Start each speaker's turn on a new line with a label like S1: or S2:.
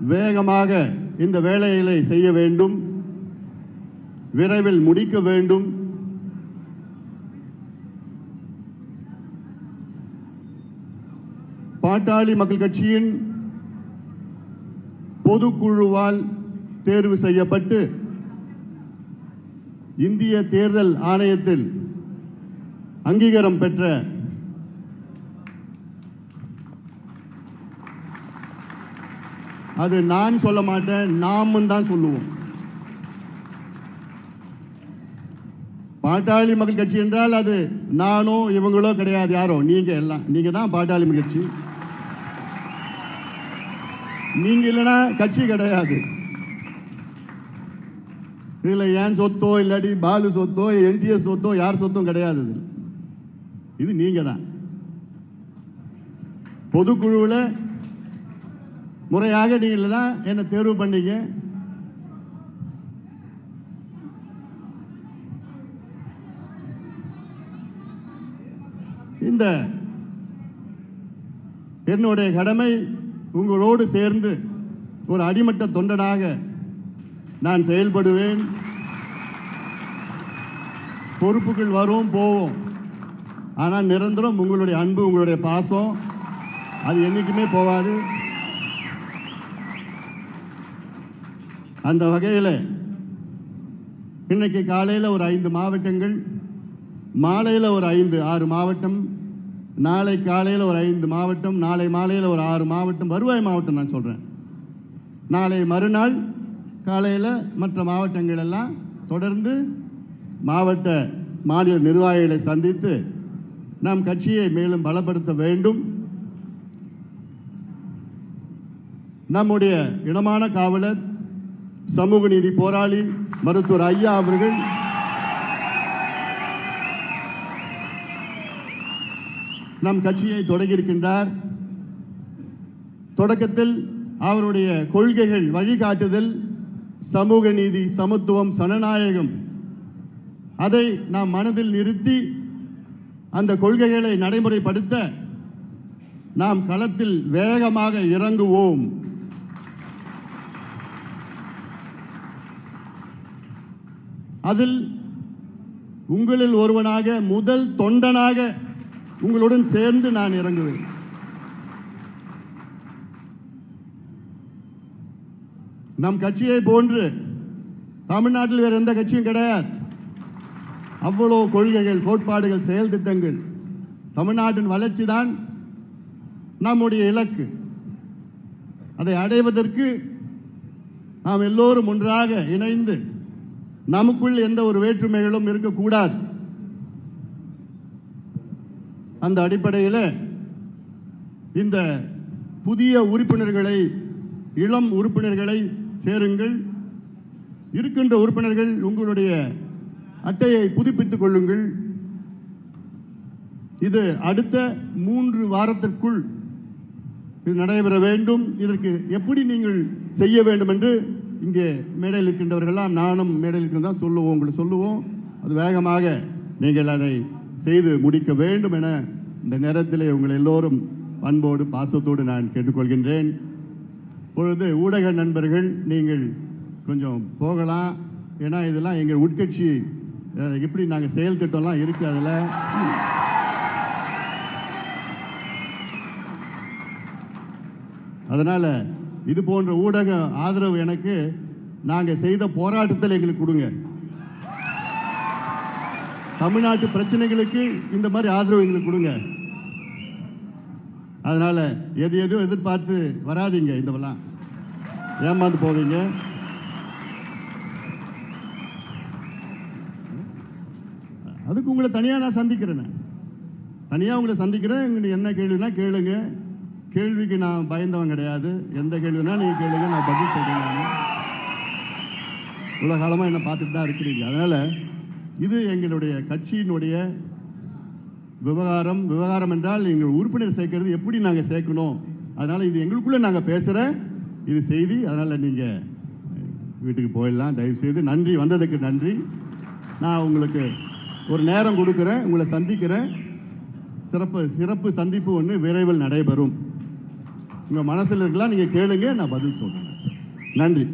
S1: வேகமாக இந்த வேலைகளை செய்ய வேண்டும். விரைவில் முடிக்க வேண்டும். பாட்டாளி மக்கள் கட்சியின் பொதுக்குழுவால் தேர்வு செய்யப்பட்டு இந்திய தேர்தல் ஆணையத்தில் அங்கீகாரம் பெற்ற அது நான் சொல்ல மாட்டேன் நாமும் தான் சொல்லுவோம். பாட்டாளி மக்கள் கட்சி என்றால் அது நானும் இவங்களோ கிடையாது யாரோ. நீங்க எல்லாம் நீங்க தான் பாட்டாளி மக்கள் கட்சி. நீங்க இல்லைன்னா கட்சி கிடையாது. இதுல ஏன் சொத்தோ இல்லாட்டி பாலு சொத்தோ என்டிஎஸ் சொத்தோ யார் சொத்தும் கிடையாது இது நீங்க தான். பொதுக்குழுவில் முறையாக நீங்கள் தான் என்னை தேர்வு பண்ணீங்க? இந்த என்னுடைய கடமை உங்களோடு சேர்ந்து ஒரு அடிமட்ட தொண்டனாக நான் செயல்படுவேன். பொறுப்புகள் வரும் போவோம். ஆனால் நிரந்தரம் உங்களுடைய அன்பு உங்களுடைய பாசம் அது என்றைக்குமே போகாது. அந்த வகையில் இன்றைக்கு காலையில் ஒரு ஐந்து மாவட்டங்கள் மாலையில் ஒரு ஐந்து ஆறு மாவட்டம் நாளை காலையில் ஒரு ஐந்து மாவட்டம் நாளை மாலையில் ஒரு ஆறு மாவட்டம் வருவாய் மாவட்டம் நான் சொல்கிறேன் நாளை மறுநாள் காலையில் மற்ற மாவட்டங்கள் எல்லாம் தொடர்ந்து மாவட்ட மாநில நிர்வாகிகளை சந்தித்து நம் கட்சியை மேலும் பலப்படுத்த வேண்டும். நம்முடைய இனமான காவலர் சமூக நீதி போராளி மருத்துவர் ஐயா அவர்கள். நம் கட்சியை தொடங்கியிருக்கின்றார். தொடக்கத்தில் அவருடைய கொள்கைகள் வழிகாட்டுதல் சமூக நீதி சமத்துவம் சனநாயகம் அதை நாம் மனதில் நிறுத்தி அந்த கொள்கைகளை நடைமுறைப்படுத்த நாம் களத்தில் வேகமாக இறங்குவோம். அதில் உங்களில் ஒருவனாக முதல் தொண்டனாக உங்களுடன் சேர்ந்து நான் இறங்குவேன். நம் கட்சியை போன்று தமிழ்நாட்டில் வேறு எந்த கட்சியும் கிடையாது. அவ்வளோ கொள்கைகள் கோட்பாடுகள் செயல் திட்டங்கள் தமிழ்நாட்டின் வளர்ச்சி தான் நம்முடைய இலக்கு. அதை அடைவதற்கு நாம் எல்லோரும் ஒன்றாக இணைந்து நமக்குள் எந்த ஒரு வேற்றுமைகளும் இருக்கக்கூடாது. அந்த அடிப்படையில் இந்த புதிய உறுப்பினர்களை இளம் உறுப்பினர்களை சேருங்கள். இருக்கின்ற உறுப்பினர்கள் உங்களுடைய அட்டையை புதுப்பித்துக் கொள்ளுங்கள். இது அடுத்த மூன்று வாரத்திற்குள் இது நடைபெற வேண்டும். இதற்கு எப்படி நீங்கள் செய்ய வேண்டும் என்று இங்கே மேடையில் இருக்கின்றவர்கள்லாம் நானும் மேடையில் இருக்கின்றதான் சொல்லுவோம் உங்களுக்கு சொல்லுவோம். அது வேகமாக நீங்கள் அதை செய்து முடிக்க வேண்டும் என இந்த நேரத்திலே உங்கள் எல்லோரும் அன்போடு பாசத்தோடு நான் கேட்டுக்கொள்கின்றேன். பொழுது ஊடக நண்பர்கள் நீங்கள் கொஞ்சம் போகலாம். ஏன்னா இதெல்லாம் எங்கள் உட்கட்சி எப்படி நாங்கள் செயல் திட்டம்லாம் இருக்கு அதில். அதனால் இது போன்ற ஊடக ஆதரவு எனக்கு நாங்கள் செய்த போராட்டத்தில் எங்களுக்கு கொடுங்க. தமிழ்நாட்டு பிரச்சனைகளுக்கு இந்த மாதிரி ஆதரவு எங்களுக்கு கொடுங்க. அதனால எது எதுவும் எதிர்பார்த்து வராதீங்க இதெல்லாம் ஏமாந்து போவீங்க. அதுக்கு உங்களை தனியாக நான் சந்திக்கிறேன். தனியாக உங்களை சந்திக்கிறேன். எங்களுக்கு என்ன கேள்வினா கேளுங்க. கேள்விக்கு நான் பயந்தவன் கிடையாது. எந்த கேள்வினா நீங்கள் கேளுங்க நான் பதில் சொல்கிறேன் நான். இவ்வளோ காலமாக என்ன பார்த்துட்டு தான் இருக்கிறீங்க. அதனால் இது எங்களுடைய கட்சியினுடைய விவகாரம். விவகாரம் என்றால் எங்கள் உறுப்பினர் சேர்க்கறது எப்படி நாங்கள் சேர்க்கணும்? அதனால் இது எங்களுக்குள்ளே நாங்கள் பேசுகிற இது செய்தி. அதனால் நீங்கள் வீட்டுக்கு போயிடலாம். தயவுசெய்து நன்றி. வந்ததுக்கு நன்றி. நான் உங்களுக்கு ஒரு நேரம் கொடுக்குறேன். உங்களை சந்திக்கிறேன். சிறப்பு சிறப்பு சந்திப்பு ஒன்று விரைவில் நடைபெறும். உங்கள் மனசில் இருக்கலாம் நீங்கள் கேளுங்க நான் பதில் சொல்கிறேன் நன்றி.